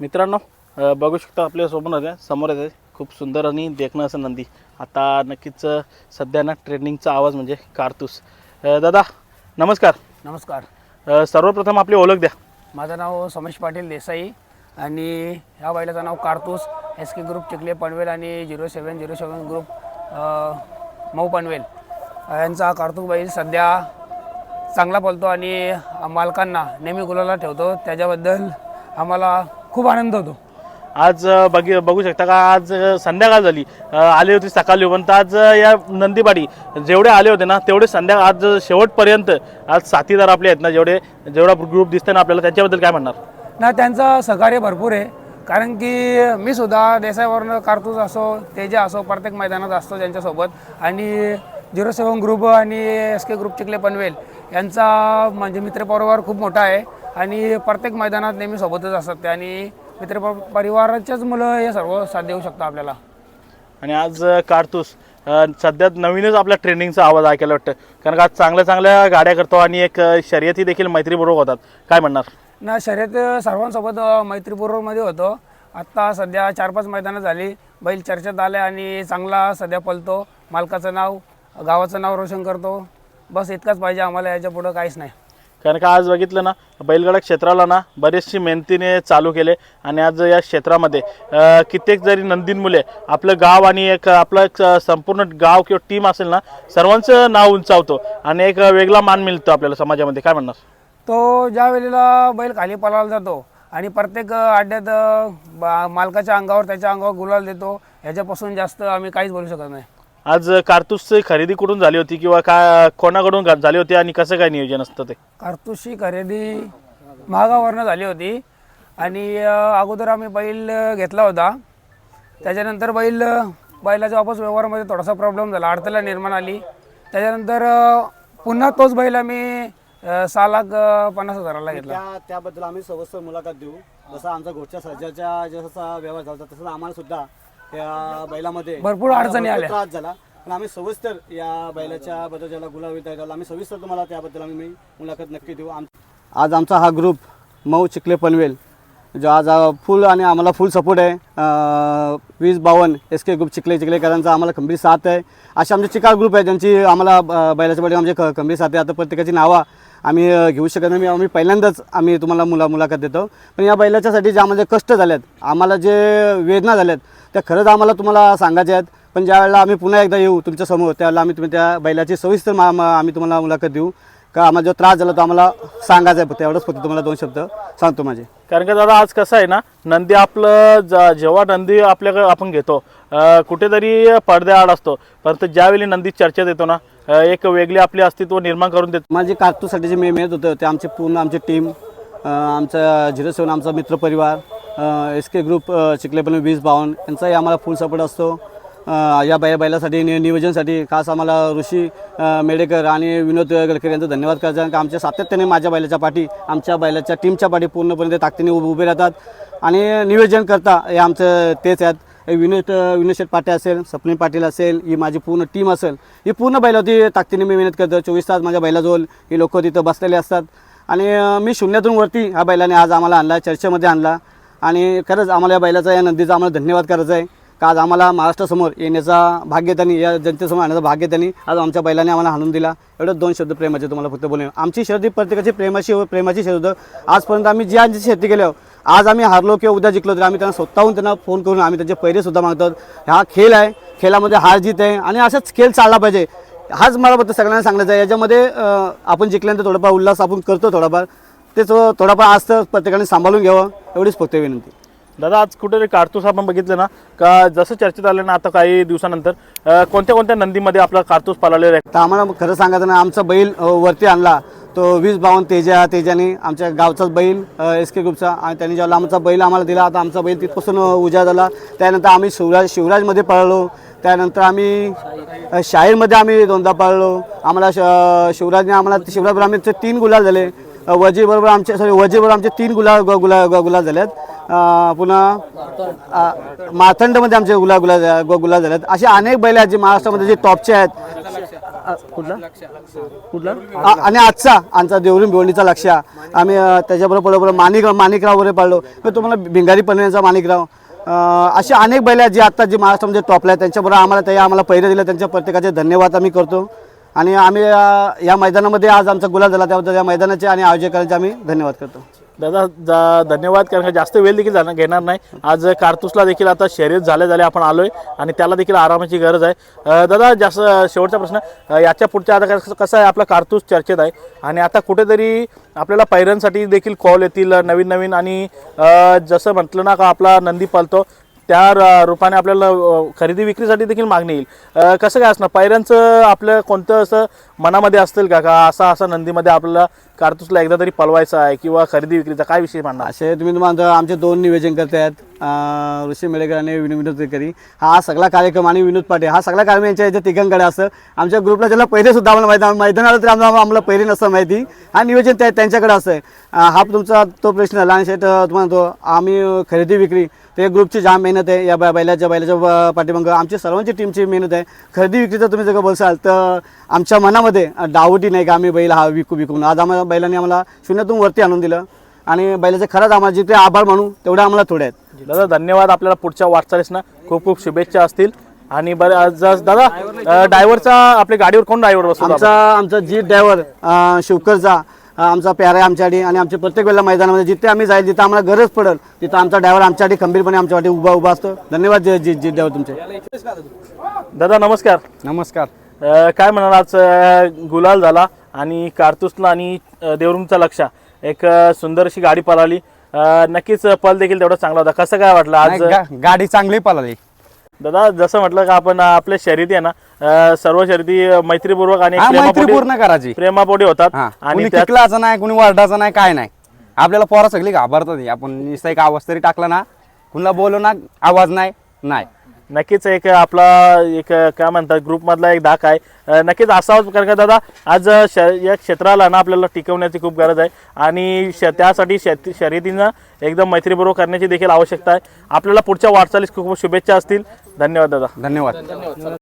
मित्रांनो बघू शकता आपल्यासोबत आहे समोर आहे खूप सुंदर आणि देखणं असं नंदी. आता नक्कीच सध्या ना ट्रेंडिंगचा आवाज म्हणजे कारतूस. दादा नमस्कार. नमस्कार. सर्वप्रथम आपली ओळख द्या. माझं नाव समेश पाटील देसाई आणि ह्या बैलाचं नाव कारतूस. S K group Chikhale Panvel आणि zero seven zero seven group Mau Panvel. यांचा हा कारतूस बैल सध्या चांगला पळतो आणि मालकांना नेहमी गुलाला ठेवतो. त्याच्याबद्दल आम्हाला खूप आनंद होतो. आज बघ बघू शकता का आज संध्याकाळ झाली. आली होती सकाळी पण तर आज या नंदीबाडी जेवढे आले होते ना तेवढे संध्याकाळ आज शेवटपर्यंत आज साथीदार आपले आहेत ना जेवढे जेवढा ग्रुप दिसते ना आपल्याला त्यांच्याबद्दल काय म्हणणार? ना त्यांचं सहकार्य भरपूर आहे. कारण की मी सुद्धा देसाईवरनं कारतूस असो तेजा असो प्रत्येक मैदानात असतो त्यांच्यासोबत. आणि झिरो सेवन ग्रुप आणि S K group Chikhale Panvel यांचा म्हणजे मित्रपरिवार खूप मोठा आहे. आणि प्रत्येक मैदानात नेहमी सोबतच असतात ते. आणि मित्र परिवाराच्याच मुलं हे सर्व साथ देऊ शकतात आपल्याला. आणि आज कारतूस सध्या नवीनच आपल्या ट्रेंडिंगचा आवाज ऐकायला वाटतं. कारण का आज चांगल्या चांगल्या गाड्या करतो आणि एक शर्यती देखील मैत्रीपूर्वक होतात. काय म्हणणार? ना शर्यत सर्वांसोबत मैत्रीपूर्वकमध्ये होतो. आत्ता सध्या चार पाच मैदानं झाली. बैल चर्चेत आले आणि चांगला सध्या पलतो मालकाचं नाव गावाचं नाव रोशन करतो. बस इतकंच पाहिजे आम्हाला याच्या पुढं काहीच नाही. कारण का आज बघितलं ना बैलगाडा क्षेत्राला ना बरेचशी मेहनतीने चालू केले आणि आज या क्षेत्रामध्ये कित्येक जरी नंदीन मुले आपलं गाव आणि एक आपलं एक संपूर्ण गाव किंवा टीम असेल ना सर्वांचं नाव उंचावतो आणि एक वेगळा मान मिळतो आपल्याला समाजामध्ये. काय म्हणणार? तो ज्या वेळेला बैल खाली पळायला जातो आणि प्रत्येक अड्ड्यात मालकाच्या अंगावर त्याच्या अंगावर गुलाल देतो ह्याच्यापासून जास्त आम्ही काहीच बोलू शकत नाही. आज कारतूसची खरेदी कुठून झाली होती किंवा काय कोणाकडून झाली होती आणि कसं काय नियोजन असतं ते? कारतूसची खरेदी महागावरनं झाली होती आणि अ, अगोदर आम्ही बैल अ, घेतला होता. त्याच्यानंतर बैल अ, बैलाच्या वापस व्यवहारामध्ये थोडासा प्रॉब्लेम झाला. अडथळा निर्माण आली. त्याच्यानंतर अ, पुन्हा तोच बैल आम्ही अ, सहा लाख अ, पन्नास हजाराला घेतला. त्या त्याबद्दल आम्ही सविस्तर मुलाखत देऊ. जसा आमचा घोटच्या सर्जाच्या जसा व्यवहार झाला होता, तसंच आम्हाला सुद्धा त्या बैलामध्ये भरपूर अडचणी आल्या. त्रास झाला. पण आम्ही सविस्तर या बैलाच्या बद्दल ज्याला गुलाब विद्यार्थ्याला आम्ही सविस्तर तुम्हाला त्याबद्दल आम्ही मुलाखत नक्की देऊ. आम आज आमचा हा ग्रुप मऊ चिखले पनवेल जो आज फुल आणि आम्हाला फुल सपोर्ट आहे. अ, वीस बावन्न एस के ग्रुप चिखले चिखलेकरांचा आम्हाला खंबीर साथ आहे. असे आमचे चिकार ग्रुप आहे ज्यांची आम्हाला अ, बैलाच्या बडे आमचे ख- खंबीर साथ आहे. आता प्रत्येकाची नावं आम्ही अ, घेऊ शकत नाही. आम्ही पहिल्यांदाच आम्ही तुम्हाला मुला मुलाखत देतो. पण या बैलाच्यासाठी जे आम्हाला कष्ट झालेत आम्हाला जे वेदना झाल्यात त्या खरंच आम्हाला तुम्हाला सांगायच्या आहेत. पण ज्या वेळेला आम्ही पुन्हा एकदा येऊ तुमच्यासमोर त्यावेळेला आम्ही तुम्ही त्या बैलाची सविस्तर मा आम्ही तुम्हाला मुलाखत देऊ. का आम्हाला जो त्रास झाला तो आम्हाला सांगायचा आहे. एवढंच फक्त तुम्हाला दोन शब्द सांगतो माझे. कारण का दादा आज कसं आहे ना नंदी आपलं ज- जेव्हा नंदी आपल्याकडे आपण घेतो कुठेतरी पडद्याआड असतो. परंतु ज्यावेळी नंदी चर्चेत येतो ना एक वेगळी आपली अस्तित्व निर्माण करून देतो. माझे काकतूसाठी जे मे मेहनत होतं ते आमचे पूर्ण आमची टीम आमचा झिरो सेवन आमचा मित्रपरिवार एस के ग्रुप चिखलेपल्ली वीस बावन यांचाही आम्हाला फुल सपोर्ट असतो. या बै बैलासाठी नि नियोजनसाठी खास आम्हाला ऋषी मेडेकर आणि विनोद गडकरी यांचा धन्यवाद करायचा कारण का आमच्या सातत्याने माझ्या बैलाच्या पाठी आमच्या बैलाच्या टीमच्या पाठी पूर्णपणे ते ताकदीने उभे उभे राहतात. आणि नियोजन करता हे आमचं तेच आहेत. विनोद विनोद शेठ पाटील असेल सपनी पाटील असेल ही माझी पूर्ण टीम असेल. ही पूर्ण बैलावरती होती ताकदीने मी मेहनत करतो. चोवीस तास माझ्या बैलाजवळ ही लोक तिथं बसलेले असतात. आणि मी शून्यातून वरती ह्या बैलाने आज आम्हाला आणला चर्चेमध्ये आणला. आणि खरंच आम्हाला या बैलाचा या नंदीचा आम्हाला धन्यवाद करायचा आहे. का आज आम्हाला महाराष्ट्रासमोर येण्याचा भाग्य त्यांनी या जनतेसमोर आणण्याचा भाग्य त्यांनी आज आमच्या बैलाने आम्हाला हाणून दिला. एवढं दोन शब्द प्रेमाचे तुम्हाला फक्त बोलून आमची शर्दी प्रत्येकाची प्रेमाची प्रेमाची शर्द आजपर्यंत आम्ही जी आमची शेती केल्या आज आम्ही हारलो किंवा उद्या जिंकलो तरी आम्ही त्यांना स्वतःहून त्यांना फोन करून आम्ही त्यांचे पहिरेसुद्धा मागतो हा खेळ आहे खेळामध्ये हार जीत आहे आणि असाच खेळ चालला पाहिजे. हाच मला फक्त सगळ्यांना सांगायचं आहे. याच्यामध्ये आपण जिंकल्यानंतर थोडाफार उल्हास आपण करतो थोडाफार. ते थो- थोडाफार आज तर प्रत्येकाने सांभाळून घ्यावं एवढीच फक्त विनंती. दादा आज कुठेतरी कारतूस आपण बघितलं ना का जसं चर्चेत आलं ना आता काही दिवसानंतर अ, कोणत्या कोणत्या नंदीमध्ये आपला कारतूस पाळलेला आहे तर आम्हाला खरं सांगायचं ना आमचा बैल अ, वरती आणला. तो वीस बावन्न तेजा तेजाने आमच्या गावचाच बैल एस के ग्रुपचा. आणि त्यांनी जेव्हा आमचा बैल आम्हाला दिला आता आमचा बैल तिथपासून अ, उजा झाला. त्यानंतर आम्ही शिवराज शिवराजमध्ये पळलो. त्यानंतर आम्ही अ, शाहीरमध्ये आम्ही दोनदा पळलो. आम्हाला श शिवराजने आम्हाला शिवराजबरोबर आम्ही तीन गुलाल झाले. वजीबरोबर आमचे सॉरी वजीबरोबर आमचे तीन गुला गुला गुलाब झाल्यात पुन्हा माथंडमध्ये आमचे गुला गुला गु- झाल्यात असे अनेक बैल आहेत जे महाराष्ट्रामध्ये जे टॉपचे आहेत. कुठला? कुठला? आणि आजचा आमचा देवरून भिवंडीचा लक्ष आम्ही त्याच्याबरोबर बरोबर माणिकराव माणिकराव वगैरे पाळलो. तर तुम्हाला भिंगारी पनवेलचा माणिकराव. असे अनेक बैल आहेत जे आत्ता जे महाराष्ट्रामध्ये टॉपला आहेत त्यांच्याबरोबर आम्हाला ते आम्हाला पहिरे दिलं. त्यांच्या प्रत्येकाचे धन्यवाद आम्ही करतो. आणि आम्ही अ, या मैदानामध्ये आज आमचा गुलाल झाला त्याबद्दल या मैदानाचे आणि आयोजकांचे आम्ही धन्यवाद करतो. दादा दा- धन्यवाद कारण का जास्त वेळ देखील जाणार घेणार नाही. आज कारतूसला देखील आता शर्यत झाले झाले आपण आलोय आणि त्याला देखील आरामाची गरज आहे. अं, दादा जास्त शेवटचा प्रश्न. अं, याच्या पुढच्या आता कसं- कसं आहे आपला कारतूस चर्चेत आहे. आणि आता कुठेतरी आपल्याला पैऱ्यांसाठी देखील कॉल येतील नवीन नवीन आणि अं, जसं म्हटलं ना का आपला नंदी पालतो त्या र- रूपाने आपल्याला खरेदी विक्रीसाठी देखील मागणी येईल. कसं काय असणार? पायऱ्यांचं आपलं कोणतं असं मनामध्ये असतील का? का असा असा नंदीमध्ये आपल्याला कारतूसला एकदा तरी पलवायचा आहे किंवा खरेदी विक्रीचा काय विषय मांडणार? असे तुम्ही तुम्हाला आमचे दोन नियोजन करत आहेत ऋषी मेळेकर आणि विनोद विनोद तळकरी हा सगळा कार्यक्रम आणि विनोद पाटील. हा सगळा कार्यक्रम यांच्या याच्या तिघांकडे असं. आमच्या ग्रुपला ज्याला पहिले सुद्धा आम्हाला माहिती आलं तर आम्हाला आम्हाला पहिले नसतं माहिती. हा नियोजन त्या त्यांच्याकडे असं आहे. हा तुमचा तो प्रश्न झाला आणि शेट तुम्हाला तो आम्ही खरेदी विक्री ते ग्रुपची जाम मेहनत आहे. या बैलाच्या बैलाच्या ब- पाठीमागं आमची सर्वांची टीमची मेहनत आहे. खरेदी विक्रीचं तुम्ही जर बोलसाल तर आमच्या मनामध्ये डावटी नाही का आम्ही बैल हा विकू विकून. आज आम्हाला बैलांनी आम्हाला शून्यातून वरती आणून दिलं. आणि बैलाचे खरंच आम्हाला जिथे आभार मानू तेवढे आम्हाला थोडे आहेत. दादा धन्यवाद. आपल्याला पुढच्या वाटचालीस ना खूप खूप शुभेच्छा असतील. आणि बरं दादा ड्रायव्हरचा आपल्या गाडीवर कोण ड्रायव्हर बसतो आमचा आमचा जीत ड्रायव्हर शिवकरचा आमचा प्यारा आहे आमच्यासाठी आणि आमच्या प्रत्येक वेळेला मैदानामध्ये जिथे आम्ही जाईल जिथं आम्हाला गरज पडेल तिथं आमचा ड्रायव्हर आमच्यासाठी खंबीरपणे आमच्यासाठी उभा उभा असतो. धन्यवाद जी जी जीत ड्रायव्हर तुमचे. दादा नमस्कार. नमस्कार. अं, काय म्हणाल आज अं, गुलाल झाला आणि कारतूसला आणि अं, देवरुमचा लक्षा. एक अं, सुंदर अशी गाडी पळाली. नक्कीच पल देखील तेवढा चांगला होता. कसं काय वाटलं आज? नाही, गा- गाडी चांगली पळाली. दादा जसं म्हटलं का आपण अं, आपल्या शर्यती आहे ना अं, सर्व शर्यती मैत्रीपूर्वक आणि हा मैत्री प्रेमापोटी- पूर्ण करायची प्रेमापोटी होतात. हा आणि कुणी त्यात किकलाचं नाही कुणी वरडाचं नाही काय नाही. आपल्याला पोरा सगळी घाबरतात ही. आपण नुसतं एक आवाज तरी टाकला ना कुणाला बोलू ना आवाज नाही नाही. नक्कीच एक आपला एक काय म्हणतात ग्रुप मधला एक धाक आहे. नक्कीच असावंच कारण का दादा आज श या क्षेत्राला ना आपल्याला टिकवण्याची खूप गरज आहे. आणि श त्यासाठी शेती शर्यतीनं एकदम मैत्रीपूर्वक करण्याची देखील आवश्यकता आहे. आपल्याला पुढच्या वाटचालीस खूप शुभेच्छा असतील. धन्यवाद दादा. धन्यवाद.